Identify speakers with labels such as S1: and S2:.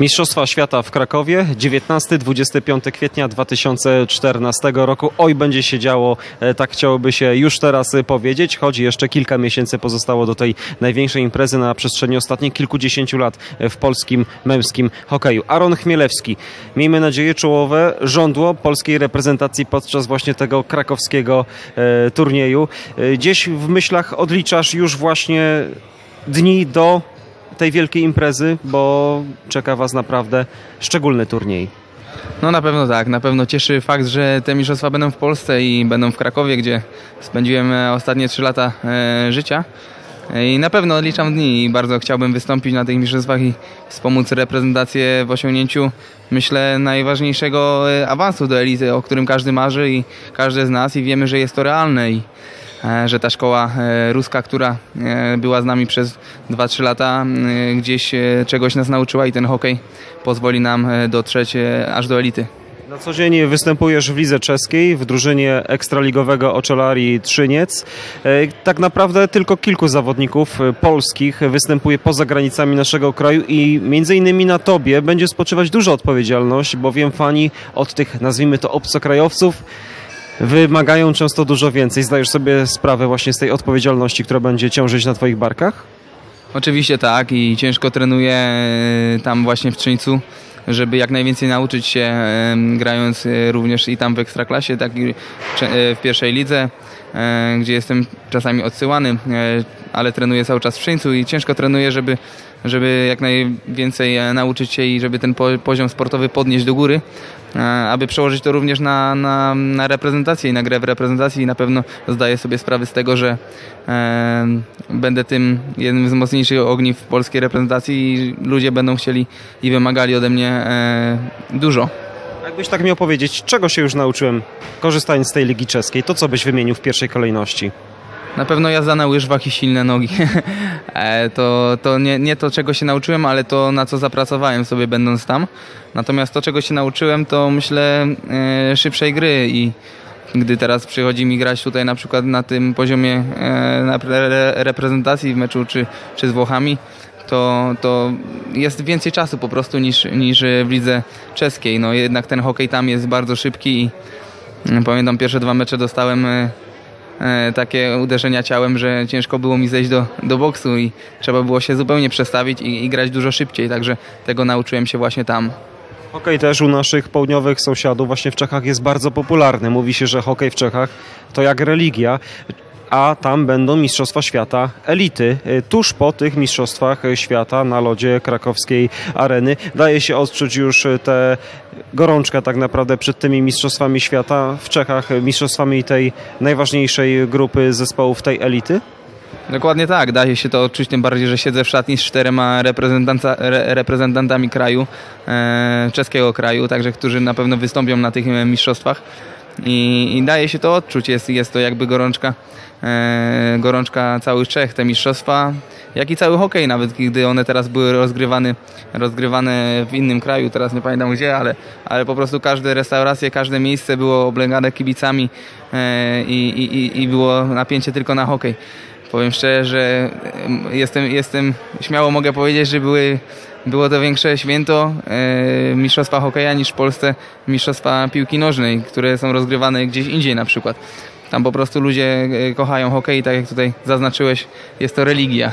S1: Mistrzostwa Świata w Krakowie 19-25 kwietnia 2014 roku. Oj, będzie się działo, e, tak chciałoby się już teraz e, powiedzieć, choć jeszcze kilka miesięcy pozostało do tej największej imprezy na przestrzeni ostatnich kilkudziesięciu lat e, w polskim męskim hokeju. Aaron Chmielewski, miejmy nadzieję czołowe żądło polskiej reprezentacji podczas właśnie tego krakowskiego turnieju. Gdzieś w myślach odliczasz już właśnie dni do tej wielkiej imprezy, bo czeka Was naprawdę szczególny turniej.
S2: No na pewno tak, na pewno cieszy fakt, że te mistrzostwa będą w Polsce i będą w Krakowie, gdzie spędziłem e, ostatnie 3 lata e, życia. E, I na pewno odliczam dni i bardzo chciałbym wystąpić na tych mistrzostwach i wspomóc reprezentację w osiągnięciu, myślę, najważniejszego awansu do elity, o którym każdy marzy i każdy z nas i wiemy, że jest to realne i że ta szkoła e, ruska, która e, była z nami przez 2-3 lata, e, gdzieś e, czegoś nas nauczyła i ten hokej pozwoli nam e, dotrzeć e, aż do elity.
S1: Na co dzień występujesz w lidze czeskiej, w drużynie ekstraligowego Oczelarii Trzyniec. E, Tak naprawdę tylko kilku zawodników e, polskich występuje poza granicami naszego kraju i między innymi na tobie będzie spoczywać duża odpowiedzialność, bowiem fani od tych, nazwijmy to, obcokrajowców wymagają często dużo więcej. Zdajesz sobie sprawę właśnie z tej odpowiedzialności, która będzie ciążyć na twoich barkach?
S2: Oczywiście tak i ciężko trenuję e, tam właśnie w Trzyńcu, żeby jak najwięcej nauczyć się e, grając e, również i tam w Ekstraklasie, tak i w pierwszej lidze, gdzie jestem czasami odsyłany, ale trenuję cały czas w Trzyńcu i ciężko trenuję, żeby, żeby jak najwięcej e, nauczyć się i żeby ten po, poziom sportowy podnieść do góry, e, aby przełożyć to również na, na, na reprezentację i na grę w reprezentacji i na pewno zdaję sobie sprawę z tego, że e, będę tym jednym z mocniejszych ogniw polskiej reprezentacji i ludzie będą chcieli i wymagali ode mnie e, dużo.
S1: Jakbyś tak miał powiedzieć, czego się już nauczyłem korzystając z tej ligi czeskiej, to co byś wymienił w pierwszej kolejności?
S2: Na pewno jazda na łyżwach i silne nogi. E, to to nie, nie to, czego się nauczyłem, ale to, na co zapracowałem sobie będąc tam. Natomiast to, czego się nauczyłem, to myślę e, szybszej gry i gdy teraz przychodzi mi grać tutaj na przykład na tym poziomie e, pre- reprezentacji w meczu czy, czy z Włochami, to, to jest więcej czasu po prostu niż, niż w lidze czeskiej. No jednak ten hokej tam jest bardzo szybki i mm, pamiętam pierwsze dwa mecze dostałem e, e, takie uderzenia ciałem, że ciężko było mi zejść do, do boksu i trzeba było się zupełnie przestawić i, i grać dużo szybciej, także tego nauczyłem się właśnie tam.
S1: Hokej też u naszych południowych sąsiadów właśnie w Czechach jest bardzo popularny. Mówi się, że hokej w Czechach to jak religia, a tam będą Mistrzostwa Świata elity. Y, Tuż po tych Mistrzostwach Świata na lodzie krakowskiej areny daje się odczuć już y, tę gorączkę tak naprawdę przed tymi Mistrzostwami Świata w Czechach, y, mistrzostwami tej najważniejszej grupy zespołów tej elity.
S2: Dokładnie tak, daje się to odczuć, tym bardziej, że siedzę w szatni z czterema reprezentanta, re, reprezentantami kraju, e, czeskiego kraju, także którzy na pewno wystąpią na tych e, mistrzostwach i, i daje się to odczuć, jest, jest to jakby gorączka, e, gorączka całych Czech, te mistrzostwa, jak i cały hokej, nawet gdy one teraz były rozgrywane, rozgrywane w innym kraju, teraz nie pamiętam gdzie, ale, ale po prostu każde restauracje, każde miejsce było oblegane kibicami e, i, i, i było napięcie tylko na hokej. Powiem szczerze, że em, jestem, jestem śmiało mogę powiedzieć, że były, było to większe święto e, mistrzostwa hokeja niż w Polsce mistrzostwa piłki nożnej, które są rozgrywane gdzieś indziej na przykład. Tam po prostu ludzie e, kochają hokej tak jak tutaj zaznaczyłeś, jest to religia.